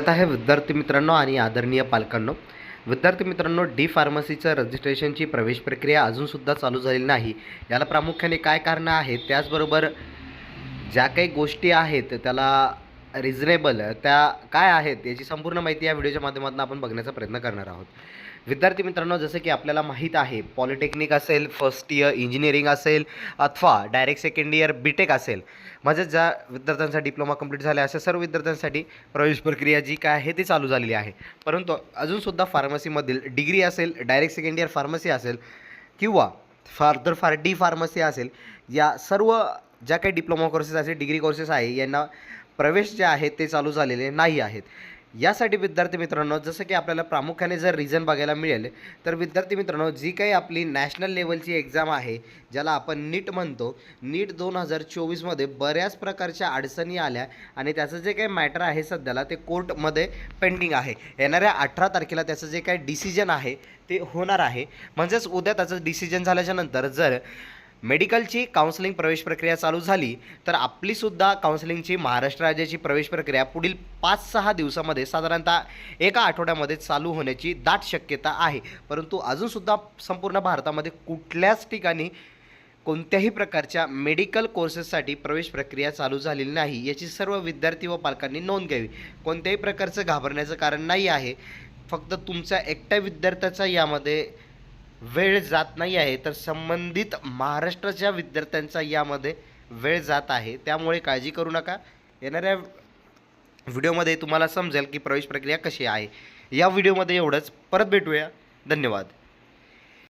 आता आहे विद्यार्थी मित्रांनो आणि आदरणीय पालकांनो. विद्यार्थी मित्रांनो डी फार्मसीच्या रजिस्ट्रेशनची प्रवेश प्रक्रिया अजूनसुद्धा चालू झालेली नाही. याला प्रामुख्याने काय कारणं आहेत? त्याचबरोबर ज्या काही गोष्टी आहेत त्याला रिझनेबल त्या काय आहेत याची संपूर्ण माहिती या व्हिडिओच्या माध्यमातून आपण बघण्याचा प्रयत्न करणार आहोत. विद्यार्थी मित्रांनो जसं की आपल्याला माहीत आहे पॉलिटेक्निक असेल फर्स्ट इयर इंजिनिअरिंग असेल अथवा direct second year B tech असेल म्हणजे ज्या विद्यार्थ्यांचा डिप्लोमा कंप्लीट झाला अशा सर्व विद्यार्थ्यांसाठी प्रवेश प्रक्रिया जी काय आहे ती चालू झालेली आहे. परंतु अजूनसुद्धा फार्मसीमधील डिग्री असेल डायरेक्ट सेकंड इयर फार्मसी असेल किंवा फार्दर फार डी फार्मसी असेल या सर्व ज्या काही डिप्लोमा कोर्सेस असेल डिग्री कोर्सेस आहे यांना प्रवेश जे आहेत ते चालू झालेले नाही आहेत. यासाठी विद्यार्थी मित्रांनो जसं की आपल्याला प्रामुख्याने जर रिझन बघायला मिळेल तर विद्यार्थी मित्रांनो जी काही आपली नॅशनल लेवलची एक्झाम आहे ज्याला आपण नीट म्हणतो नीट दोन हजार चोवीसमध्ये बऱ्याच प्रकारच्या अडचणी आल्या आणि त्याचं जे काही मॅटर आहे सध्याला ते कोर्टमध्ये पेंडिंग आहे. येणाऱ्या अठरा तारखेला त्याचं जे काही डिसिजन आहे ते होणार आहे. म्हणजेच उद्या त्याचं डिसिजन झाल्याच्यानंतर जर मेडिकलची काउन्सिलिंग प्रवेश प्रक्रिया चालू झाली तर आपलीसुद्धा काउन्सिलिंगची महाराष्ट्र राज्याची प्रवेश प्रक्रिया पुढील पाच सहा दिवसामध्ये साधारणतः एका आठवड्यामध्ये चालू होण्याची दाट शक्यता आहे. परंतु अजूनसुद्धा संपूर्ण भारतामध्ये कुठल्याच ठिकाणी कोणत्याही प्रकारच्या मेडिकल कोर्सेससाठी प्रवेश प्रक्रिया चालू झालेली नाही. याची सर्व विद्यार्थी व पालकांनी नोंद घ्यावी. कोणत्याही प्रकारचं घाबरण्याचं कारण नाही आहे. फक्त तुमच्या एकट्या विद्यार्थ्याचा यामध्ये वेळ जात नाही आहे तर संबंधित महाराष्ट्राच्या विद्यार्थ्यांचा यामध्ये वेळ जात आहे. त्यामुळे काळजी करू नका. येणाऱ्या व्हिडिओमध्ये तुम्हाला समजेल की प्रवेश प्रक्रिया कशी आहे. या व्हिडिओमध्ये एवढंच. परत भेटूया. धन्यवाद.